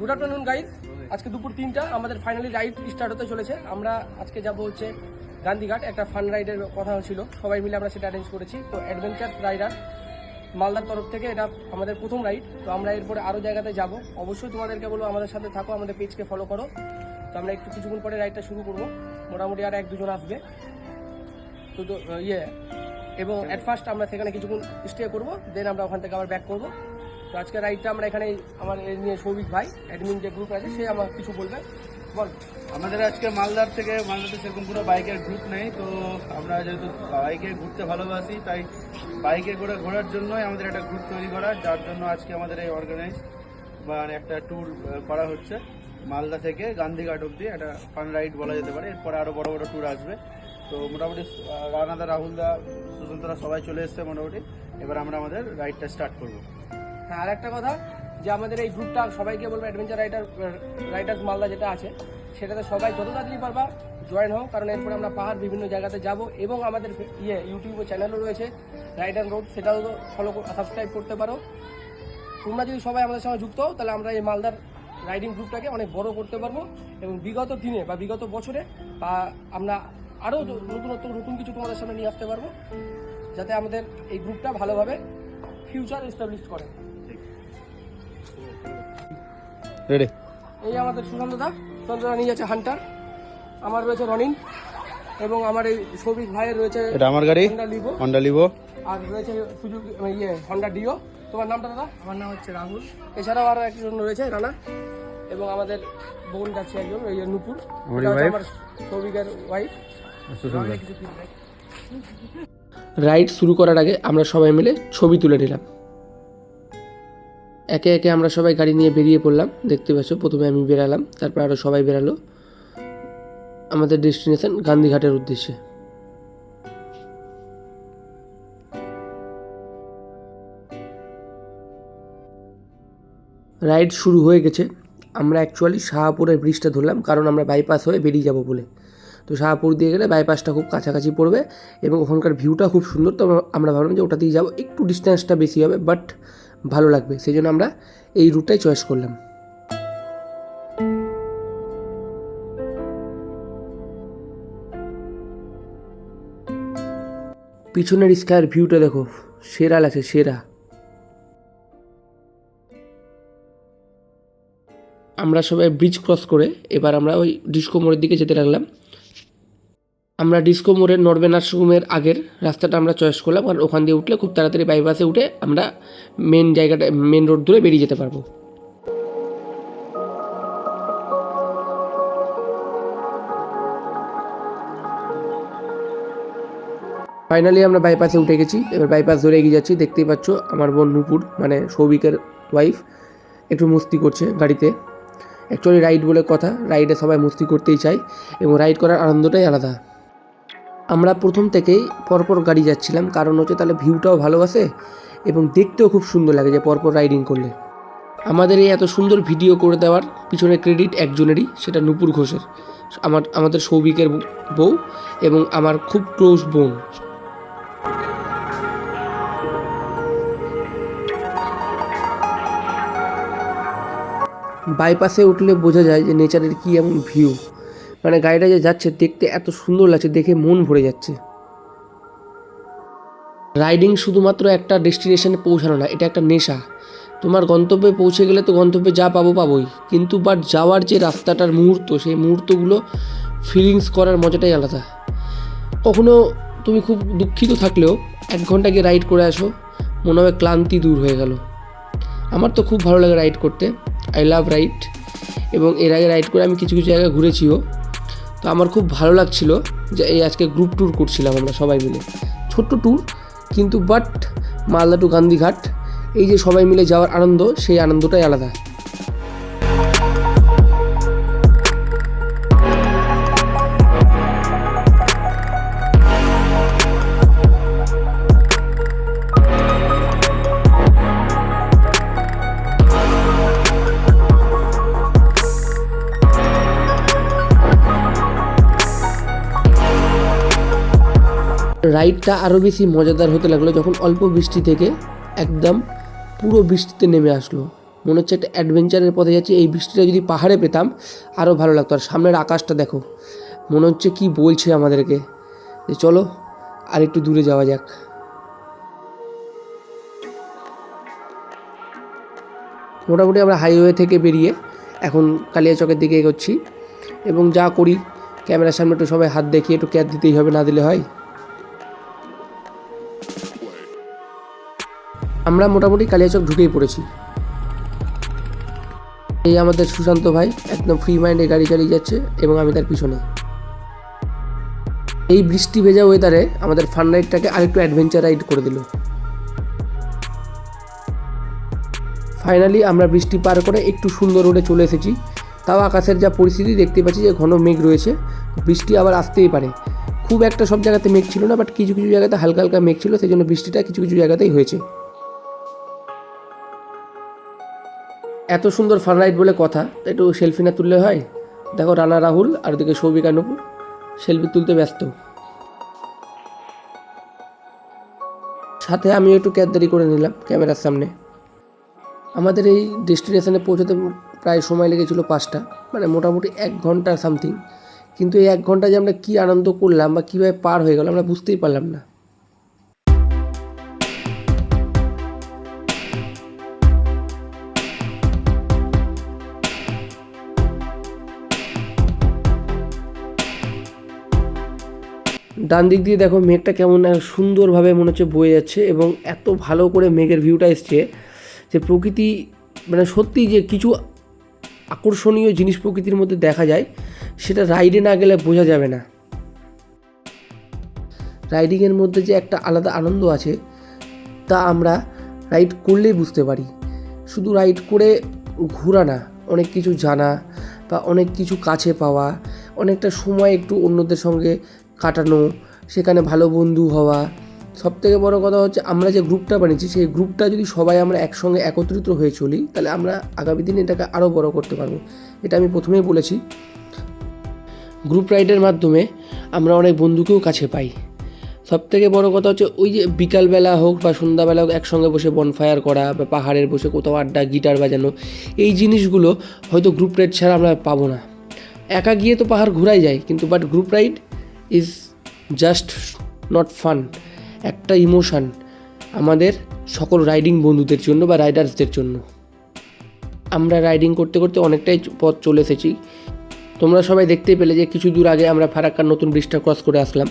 Good afternoon guide আজকে দুপুর তিনটা আমাদের ফাইনালি রাইড স্টার্ট হতে চলেছে। আমরা আজকে যাব হচ্ছে গান্ধীঘাট একটা ফান রাইডের কথা ছিল। সবাই মিলে আমরা সেটা অ্যারেঞ্জ করেছি। তো অ্যাডভেঞ্চার রাইডার মালদার তরফ থেকে এটা আমাদের প্রথম রাইড তো আমরা এরপরে আরও জায়গাতে যাব। অবশ্যই তোমাদেরকে বলব আমাদের সাথে থাকো আমাদের পেজকে ফলো করো। তো আমরা একটু কিছুক্ষণ পরে রাইডটা শুরু করব। মোটামুটি আর এক দুজন আসবে। তো, ইয়ে এবং অ্যাট ফার্স্ট আমরা সেখানে কিছুক্ষণ স্টে করব দেন আমরা ওখান থেকে আবার ব্যাক করব। আজকে রাইডটা আমরা এখানে আমার এই নিয়ে সৌভিক ভাই অ্যাডমিন যে গ্রুপ আছে, সে আমার কিছু বলবে। বল। আমাদের আজকে মালদার থেকে, মালদাতে সেরকম কোনো বাইকের গ্রুপ নেই, তো আমরা যেহেতু বাইকে ঘুরতে ভালোবাসি, তাই বাইকে করে ঘোরার জন্যই আমাদের একটা গ্রুপ তৈরি করা, যার জন্য আজকে আমাদের এই অর্গানাইজ মানে একটা ট্যুর করা হচ্ছে। মালদা থেকে গান্ধীঘাট অব্দি একটা ফান রাইড বলা যেতে পারে, এরপরে আরও বড় বড় ট্যুর আসবে। তো মোটামুটি রানাদা, রাহুলদা, সুশান্তরা সবাই চলে এসছে মোটামুটি। এবার আমরা আমাদের রাইডটা স্টার্ট করব। হ্যাঁ আর একটা কথা, যে আমাদের এই গ্রুপটা সবাইকে বলব অ্যাডভেঞ্চার রাইডার রাইডার্স মালদা যেটা আছে, সেটাতে সবাই যত তাড়াতাড়ি পারবা জয়েন হও, কারণ এরপরে আমরা পাহাড় বিভিন্ন জায়গাতে যাব এবং আমাদের ইয়ে ইউটিউবে চ্যানেলও রয়েছে রাইড অ্যান্ড রোড সেটাও তো ফলো সাবস্ক্রাইব করতে পারো। তোমরা যদি সবাই আমাদের সঙ্গে যুক্ত হও, তাহলে আমরা এই মালদার রাইডিং গ্রুপটাকে অনেক বড় করতে পারব এবং বিগত দিনে বা বিগত বছরে, বা আমরা আরও নতুনত্ব, নতুন কিছু তোমাদের সামনে নিয়ে আসতে পারব, যাতে আমাদের এই গ্রুপটা ভালোভাবে ফিউচার এস্টাবলিশ করে। রেডি এই আমাদের সুশান্ত দা সুশান্ত নিয়ে যাচ্ছে হান্টার। আমার রয়েছে রনিন এবং আমার এই সৌভিক ভাইয়ের রয়েছে এটা আমার গাড়ি। হন্ডা লিভো হন্ডা লিভো আর রয়েছে সুযোগ ইয়ে হন্ডা ডিও তোমার নামটা দাদা? আমার নাম হচ্ছে রাহুল। এছাড়াও আরও একজন রয়েছে রানা। এবং আমাদের বোন যাচ্ছে একজন ওই নুপুর। আমার সৌভিকের ওয়াইফ রাইড শুরু করার আগে আমরা সবাই মিলে ছবি তুলে নিলাম। একে একে আমরা সবাই গাড়ি নিয়ে বেরিয়ে পড়লাম। দেখতে পাচ্ছ, প্রথমে আমি বেরালাম, তারপর আরও সবাই বেরালো। আমাদের ডেস্টিনেশন গান্ধীঘাটের উদ্দেশ্যে। রাইড শুরু হয়ে গেছে। আমরা অ্যাকচুয়ালি শাহপুরের ব্রিজটা ধরলাম, কারণ আমরা বাইপাস হয়ে বেরিয়ে যাব বলে। তো শাহপুর দিয়ে গেলে বাইপাসটা খুব কাছাকাছি পড়বে এবং ওখানকার ভিউটা খুব সুন্দর। তো আমরা- ভাবলাম যে ওটা দিয়ে যাব, একটু ডিস্টেন্সটা বেশি হবে বাট ভালো লাগবে। সেই জন্য আমরা এই রুটটাই চয়েস করলাম। পিছনের স্কায়ের ভিউটা দেখো, সেরা লাগছে, সেরা। আমরা সবাই ব্রিজ ক্রস করে এবার আমরা ওই ডিস্কো মোড়ের দিকে যেতে লাগলাম। আমরা ডিস্কো মোড়ের নরবে নার্সিংহোমের আগের রাস্তাটা আমরা চয়েস করলাম, কারণ ওখান দিয়ে উঠলে খুব তাড়াতাড়ি বাইপাসে উঠে আমরা মেন জায়গাটা মেন রোড ধরে বেরিয়ে যেতে পারব। ফাইনালি আমরা বাইপাসে উঠে গেছি, এবার বাইপাস ধরে এগিয়ে যাচ্ছি, দেখতেই পাচ্ছ আমার বোন নুপুর মানে সৌভিকের ওয়াইফ একটু মস্তি করছে গাড়িতে। অ্যাকচুয়ালি রাইড বলে কথা রাইডে সবাই মস্তি করতেই চায়, এবং রাইড করার আনন্দটাই আলাদা। আমরা প্রথম থেকেই পরপর গাড়ি যাচ্ছিলাম। কারণ হচ্ছে তাহলে ভিউটাও ভালো ভালোবাসে এবং দেখতেও খুব সুন্দর লাগে যে পরপর রাইডিং করলে। আমাদের এই এত সুন্দর ভিডিও করে দেওয়ার পিছনে ক্রেডিট একজনেরই, সেটা নুপুর ঘোষের। আমার, আমাদের সৌভিকের বউ এবং আমার খুব ক্লোজ বোন। বাইপাসে উঠলে বোঝা যায় যে নেচারের কী এমন ভিউ মানে গাড়িটা যে যাচ্ছে দেখতে এত সুন্দর লাগছে, দেখে মন ভরে যাচ্ছে। রাইডিং শুধুমাত্র একটা ডেস্টিনেশনে পৌঁছানো না, এটা একটা নেশা। তোমার গন্তব্যে পৌঁছে গেলে তো গন্তব্যে যা পাবো পাবোই। কিন্তু বাট যাওয়ার যে রাস্তাটার মুহূর্ত, সেই মুহূর্তগুলো ফিলিংস করার মজাটাই আলাদা। কখনো তুমি খুব দুঃখিত থাকলেও এক ঘণ্টা গিয়ে রাইড করে আসো, মনে হবে ক্লান্তি দূর হয়ে গেল। আমার তো খুব ভালো লাগে রাইড করতে। আই লাভ রাইড এবং এর আগে রাইড করে আমি কিছু কিছু জায়গায় ঘুরেছিও। তো আমার খুব ভালো লাগছিল যে এই আজকে গ্রুপ ট্যুর করছিলাম আমরা সবাই মিলে। ছোট্ট ট্যুর কিন্তু বাট মালদা টু গান্ধীঘাট, এই যে সবাই মিলে যাওয়ার আনন্দ, সেই আনন্দটাই আলাদা। রাইডটা আরও বেশি মজাদার হতে লাগল যখন অল্প বৃষ্টি থেকে একদম পুরো বৃষ্টিতে নেমে আসলো। মনে হচ্ছে একটা অ্যাডভেঞ্চারের পথে যাচ্ছি, এই বৃষ্টিটা যদি পাহাড়ে পেতাম আরও ভালো লাগতো। আর সামনের আকাশটা দেখো, মনে হচ্ছে কি বলছে আমাদেরকে। যে চলো, আর একটু দূরে যাওয়া যাক। মোটামুটি আমরা হাইওয়ে থেকে বেরিয়ে এখন কালিয়াচকের দিকে এগোচ্ছি। এবং যা করি, ক্যামেরার সামনে একটু সবাই হাত দেখিয়ে একটু ক্যাচ দিতেই হবে, না দিলে হয়। আমরা মোটামুটি কালিয়াচক ঢুকেই পড়েছি। এই আমাদের সুশান্ত ভাই একদম ফ্রি মাইন্ডে গাড়ি চালিয়ে যাচ্ছে এবং আমি তার পিছনে। এই বৃষ্টি ভেজা ওয়েদারে আমাদের ফান রাইডটাকে আরেকটু অ্যাডভেঞ্চার রাইড করে দিল। ফাইনালি আমরা বৃষ্টি পার করে একটু সুন্দর রোডে চলে এসেছি। তাও আকাশের যা পরিস্থিতি দেখতে পাচ্ছি যে ঘন মেঘ রয়েছে। বৃষ্টি আবার আসতেই পারে। খুব একটা সব জায়গাতে মেঘ ছিল না বাট কিছু কিছু জায়গাতে হালকা হালকা মেঘ ছিল সেই জন্য বৃষ্টিটা কিছু কিছু জায়গাতেই হয়েছে। এত সুন্দর ফান রাইড বলে কথা একটু সেলফি না তুললে হয়? দেখো রানা রাহুল আর ওদিকে সৌভিকা নুপুর সেলফি তুলতে ব্যস্ত। সাথে আমি একটু ক্যাদদারি করে নিলাম ক্যামেরার সামনে। আমাদের এই ডেস্টিনেশনে পৌঁছতে প্রায় সময় লেগেছিল পাঁচটা মানে মোটামুটি এক ঘণ্টা সামথিং কিন্তু এই এক ঘণ্টা যে আমরা কী আনন্দ করলাম বা কীভাবে পার হয়ে গেল আমরা বুঝতেই পারলাম না। ডান দিক দিয়ে দেখো মেঘটা কেমন সুন্দরভাবে মনে হচ্ছে বয়ে যাচ্ছে এবং এত ভালো করে মেঘের ভিউটা এসছে যে প্রকৃতি মানে সত্যি যে কিছু আকর্ষণীয় জিনিস প্রকৃতির মধ্যে দেখা যায়, সেটা রাইডে না গেলে বোঝা যাবে না। রাইডিংয়ের মধ্যে যে একটা আলাদা আনন্দ আছে, তা আমরা রাইড করলেই বুঝতে পারি। শুধু রাইড করে ঘোরা না, অনেক কিছু জানা বা অনেক কিছু কাছে পাওয়া, অনেকটা সময় একটু অন্যদের সঙ্গে কাটানো, সেখানে ভালো বন্ধু হওয়া। সব থেকে বড় কথা হচ্ছে আমরা যে গ্রুপটা বানিয়েছি, সেই গ্রুপটা যদি সবাই আমরা একসঙ্গে একত্রিত হয়ে চলি, তাহলে আমরা আগামী দিনে এটাকে আরও বড় করতে পারব। এটা আমি প্রথমেই বলেছি। গ্রুপ রাইডের মাধ্যমে আমরা অনেক বন্ধুকেও কাছে পাই। সব থেকে বড় কথা হচ্ছে ওই যে বিকালবেলা হোক বা সন্ধ্যাবেলা হোক একসঙ্গে বসে বনফায়ার করা বা পাহাড়ের বসে কোথাও আড্ডা গিটার বাজানো, এই জিনিসগুলো হয়তো গ্রুপ রাইড ছাড়া আমরা পাবো না। একা গিয়ে তো পাহাড় ঘুরাই যায়, কিন্তু but group ride is just not fun একটা ইমোশান আমাদের সকল রাইডিং বন্ধুদের জন্য বা রাইডার্সদের জন্য। আমরা রাইডিং করতে করতে অনেকটাই পথ চলে এসেছি। তোমরা সবাই দেখতে পেলে যে কিছু দূর আগে আমরা ফারাক্কার নতুন ব্রিজটা ক্রস করে আসলাম।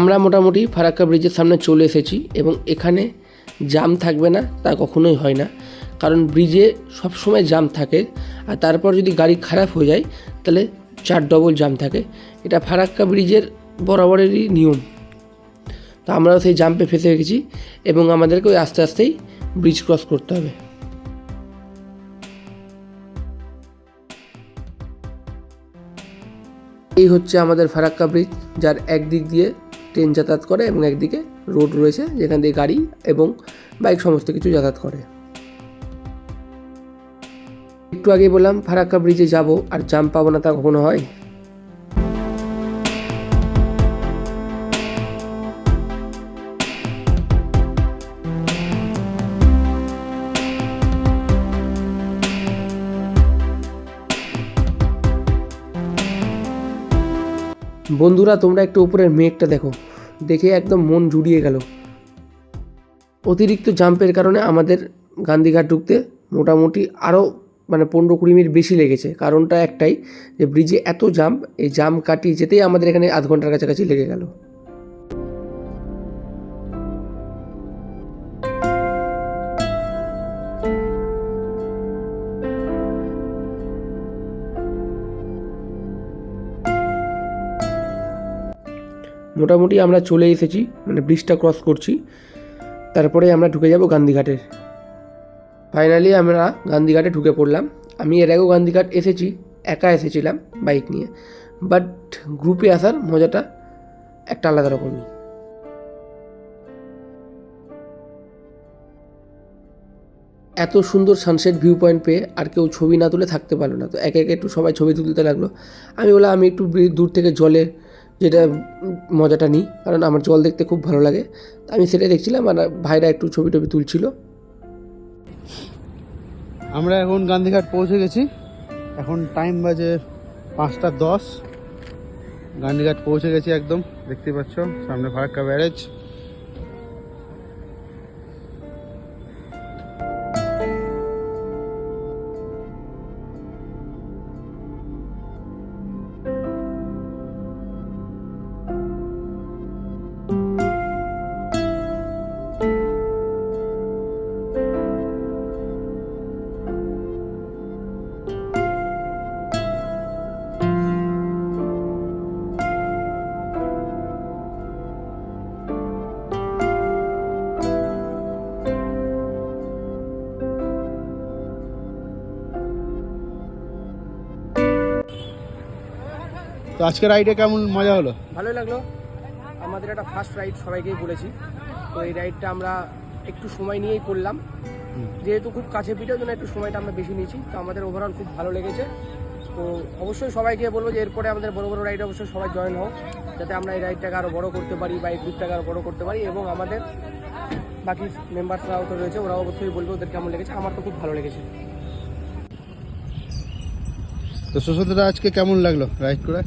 আমরা মোটামুটি ফারাক্কা ব্রিজের সামনে চলে এসেছি এবং এখানে জাম থাকবে না, তা কখনোই হয় না। কারণ ব্রিজে সব সময় জাম থাকে আর তারপর যদি গাড়ি খারাপ হয়ে যায়, তাহলে চার ডবল জাম থাকে। এটা ফারাক্কা ব্রিজের বরাবরেরই নিয়ম। তো আমরাও সেই জাম্পে ফেসে গেছি এবং আমাদেরকে ওই আস্তে আস্তেই ব্রিজ ক্রস করতে হবে। এই হচ্ছে আমাদের ফারাক্কা ব্রিজ, যার একদিক দিয়ে ট্রেন যাতায়াত করে এবং একদিকে রোড রয়েছে, যেখান দিয়ে গাড়ি এবং বাইক সমস্ত কিছু যাতায়াত করে। একটু আগে বললাম, ফারাক্কা ব্রিজে যাব আর জাম পাবো না তা কখনো হয়? বন্ধুরা, তোমরা একটু উপরের মেঘটা দেখো। দেখে একদম মন জুড়িয়ে গেল। অতিরিক্ত জাম্পের কারণে আমাদের গান্ধীঘাট ঢুকতে মোটামুটি আরও মানে পনেরো কুড়ি মিনিট বেশি লেগেছে। কারণটা একটাই যে, ব্রিজে এত জাম্প, এই জাম্প কাটিয়ে যেতেই আমাদের এখানে আধ ঘণ্টার কাছাকাছি লেগে গেল। মোটামুটি আমরা চলে এসেছি মানে ব্রিজটা ক্রস করছি। তারপরে আমরা ঢুকে যাব গান্ধীঘাটের ফাইনালি আমরা গান্ধীঘাটে ঢুকে পড়লাম। আমি এর আগেও গান্ধীঘাট এসেছি, একা এসেছিলাম বাইক নিয়ে। বাট গ্রুপে আসার মজাটা একটা আলাদা রকমই। এত সুন্দর সানসেট ভিউ পয়েন্ট পেয়ে আর কেউ ছবি না তুলে থাকতে পারল না। তো একে একে একটু সবাই ছবি তুলতে লাগল। আমি বললাম, আমি একটু দূর থেকে জলে যেটা মজাটা নিই, কারণ আমার জল দেখতে খুব ভালো লাগে। আমি সেটাই দেখছিলাম আর ভাইরা একটু ছবি টবি তুলছিল। আমরা এখন গান্ধীঘাট পৌঁছে গেছি। এখন টাইম বাজে পাঁচটা দশ। গান্ধীঘাট পৌঁছে গেছি একদম, দেখতে পাচ্ছ, সামনে ফারাক্কা ব্যারেজ। তো আজকে রাইডে কেমন মজা হলো? ভালোই লাগল। আমাদের একটা ফার্স্ট রাইড সবাইকেই বলেছি। তো এই রাইডটা আমরা একটু সময় নিয়েই করলাম। যেহেতু খুব কাছে পিঠে জন্য একটু সময়টা আমরা বেশি নিয়েছি তো আমাদের ওভারঅল খুব ভালো লেগেছে। তো অবশ্যই সবাইকে বলব যে এরপরে আমাদের বড় বড় রাইড অবশ্যই সবাই জয়েন হোক যাতে আমরা এই রাইডটাকে আরও বড় করতে পারি বা এই গ্রুপটাকে আরও বড় করতে পারি এবং আমাদের বাকি মেম্বার্সরাও তো রয়েছে ওরাও অবশ্যই বলবে ওদের কেমন লেগেছে। আমার তো খুব ভালো লেগেছে। তো সুশান্তদা আজকে কেমন লাগল রাইড করে?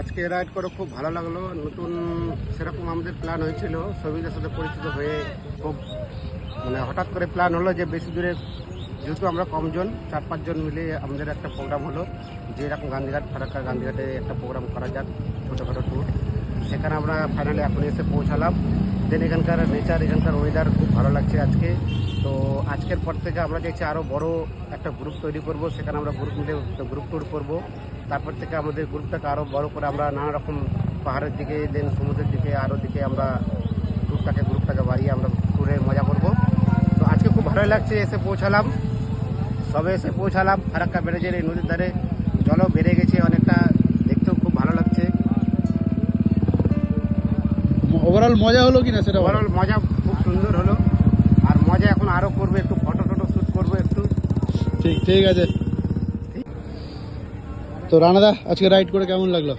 আজকে রাইড করে খুব ভালো লাগল। নতুন সেরকম আমাদের প্ল্যান হয়েছিল। সবিদের সাথে পরিচিত হয়ে খুব মানে হঠাৎ করে প্ল্যান হলো যে বেশি দূরে, যেহেতু আমরা কমজন, চার পাঁচজন মিলে আমাদের একটা প্রোগ্রাম হলো। যে এরকম গান্ধীঘাট, ফারাক্কা গান্ধীঘাটে একটা প্রোগ্রাম করা যাক, ছোটোখাটো ট্যুর সেখানে আমরা ফাইনালি এখন এসে পৌঁছালাম। দেন এখানকার নেচার এখানকার ওয়েদার খুব ভালো লাগছে আজকে। তো আজকের পর থেকে আমরা চাইছি আরও বড় একটা গ্রুপ তৈরি করব। সেখানে আমরা গ্রুপ মিলে গ্রুপ ট্যুর করব। তারপর থেকে আমাদের গ্রুপটাকে আরও বড় করে আমরা নানা রকম পাহাড়ের দিকে দেন সমুদ্রের দিকে আরও দিকে আমরা গ্রুপটাকে গ্রুপটাকে বাড়িয়ে আমরা ট্যুরে মজা করব। তো আজকে খুব ভালোই লাগছে এসে পৌঁছালাম। সবে এসে পৌঁছালাম ফারাক্কা ব্যারেজের এই নদীর ধারে। জলও বেড়ে গেছে অনেকটা দেখতেও খুব ভালো লাগছে। ওভারঅল মজা হলো কিনা সেটা ওভারঅল মজা খুব সুন্দর হলো। আর মজা এখন আরও করবে একটু ফটো টটো শ্যুট করব একটু। ঠিক ঠিক আছে। তো রানাদা আজকে রাইড করে কেমন লাগল?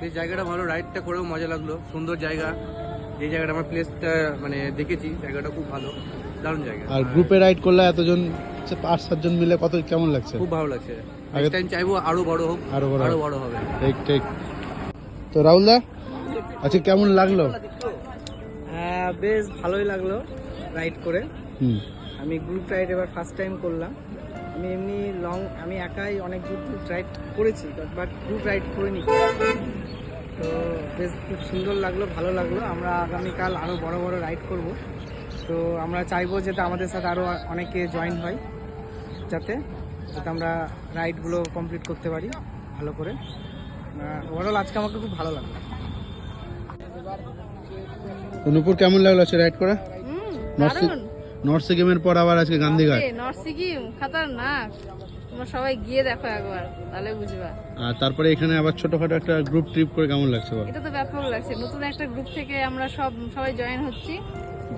এই জায়গাটা ভালো রাইডটা করেও মজা লাগল সুন্দর জায়গা। এই জায়গাটা আমার প্লেসটা মানে দেখেছি জায়গাটা খুব ভালো দারুণ জায়গা। আর গ্রুপে রাইড করলে এতজন সে পাঁচ সাতজন মিলে কত কেমন লাগছে? খুব ভালো লাগছে। আগে- নেক্সট টাইম চাইব আরও বড় হোক আরও বড় আরও বড় হবে। ঠিক ঠিক। তো রাহুল দা আজকে কেমন লাগল? হ্যাঁ বেশ ভালোই লাগল রাইড করে। হুম। আমি গ্রুপ রাইড এবার ফার্স্ট টাইম করলাম। আমি এমনি লং আমি একাই অনেক দূর দূর রাইড করেছি বাট গ্রুপ রাইড করিনি। তো বেশ খুব সুন্দর লাগল ভালো লাগল। আমরা আগামীকাল আরও বড় বড় রাইড করব। তো আমরা চাইব যাতে আমাদের সাথে আরও অনেকে জয়েন হয় যাতে যাতে আমরা রাইডগুলো কমপ্লিট করতে পারি ভালো করে। ওভারঅল আজকে আমাকে খুব ভালো লাগল। তো নুপুর কেমন লাগল আছে রাইড করা? করে নর্থ সিকিমের পর আবার আজকে গান্ধীঘাট। নর্থ সিকিম খাতারনাক। তোমরা সবাই গিয়ে দেখো একবার তাহলে বুঝবা। আর তারপরে এখানে আবার ছোটখাটো একটা গ্রুপ ট্রিপ করে কেমন লাগছে এটা তো ব্যাপক লাগছে। নতুন একটা গ্রুপ থেকে আমরা সব সবাই জয়েন হচ্ছি।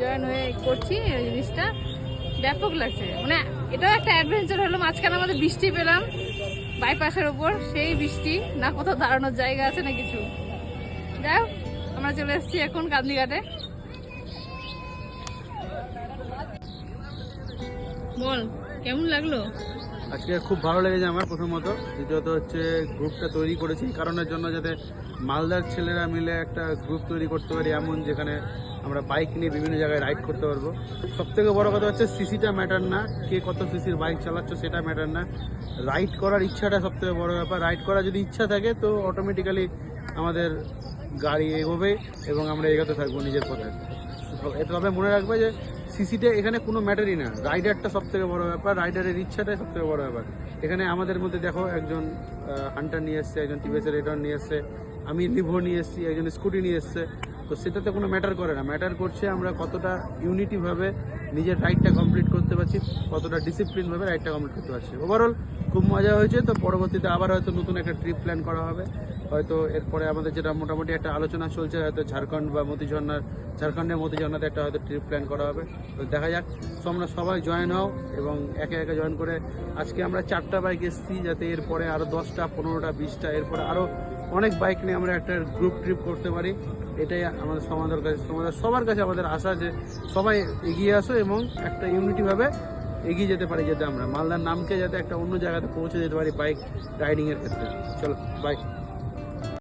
জয়েন হয়ে করছি এই জিনিসটা। ব্যাপক লাগছে। মানে এটাও একটা অ্যাডভেঞ্চার হলো মাঝখানে আমাদের বৃষ্টি পেলাম বাইপাসের ওপর সেই বৃষ্টি না কোথাও দাঁড়ানোর জায়গা আছে না কিছু। যাই আমরা চলে এসেছি এখন কান্দিঘাটে বল, কেমন লাগল? আজকে খুব ভালো লেগেছে আমার প্রথমত। দ্বিতীয়ত হচ্ছে গ্রুপটা তৈরি করেছি কারণের জন্য যাতে মালদার ছেলেরা মিলে একটা গ্রুপ তৈরি করতে পারি, এমন যেখানে আমরা বাইক নিয়ে বিভিন্ন জায়গায় রাইড করতে পারব। সব থেকে বড় কথা হচ্ছে, সিসিটা ম্যাটার না, কে কত সিসির বাইক চালাচ্ছ সেটা ম্যাটার না। রাইড করার ইচ্ছাটা সব থেকে বড় ব্যাপার। রাইড করার যদি ইচ্ছা থাকে, তো অটোমেটিক্যালি আমাদের গাড়ি এগোবে এবং আমরা এগোতে থাকব নিজের পথে। তবে মনে রাখবে যে সিসিতে এখানে কোনো ম্যাটারই না। রাইডারটা সব থেকে বড় ব্যাপার, রাইডারের ইচ্ছাটাই সব থেকে বড় ব্যাপার। এখানে আমাদের মধ্যে দেখো একজন হান্টার নিয়ে এসছে, একজন টিভিএসের রেটার নিয়ে এসছে আমি লিভো নিয়ে এসছি, একজন স্কুটি নিয়ে এসছে। তো সেটাতে কোনো ম্যাটার করে না। ম্যাটার করছে আমরা কতটা ইউনিটিভাবে নিজের রাইডটা কমপ্লিট করতে পারছি, কতটা ডিসিপ্লিনভাবে রাইডটা কমপ্লিট করতে পারছি। ওভারঅল খুব মজা হয়েছে, তো পরবর্তীতে আবার হয়তো নতুন একটা ট্রিপ প্ল্যান করা হবে। হয়তো এরপরে আমাদের যেটা মোটামুটি একটা আলোচনা চলছে, হয়তো ঝাড়খণ্ড বা মতিঝর্ণার, ঝাড়খণ্ডের মতিঝর্ণাতে একটা হয়তো ট্রিপ প্ল্যান করা হবে। তো দেখা যাক। তো আমরা সবাই জয়েন হও এবং একে একে জয়েন করে আজকে আমরা চারটা বাইক এসেছি, যাতে এরপরে আরও দশটা, পনেরোটা, বিশটা, এরপরে আরও অনেক বাইক নিয়ে আমরা একটা গ্রুপ ট্রিপ করতে পারি। এটাই আমাদের সমাজের কাছে সমাজের সবার কাছে আমাদের আশা যে সবাই এগিয়ে আসো এবং একটা ইউনিটিভাবে এগিয়ে যেতে পারি যাতে আমরা। মালদার নামকে যাতে একটা অন্য জায়গাতে পৌঁছে যেতে পারি বাইক রাইডিংয়ের ক্ষেত্রে। চলো বাই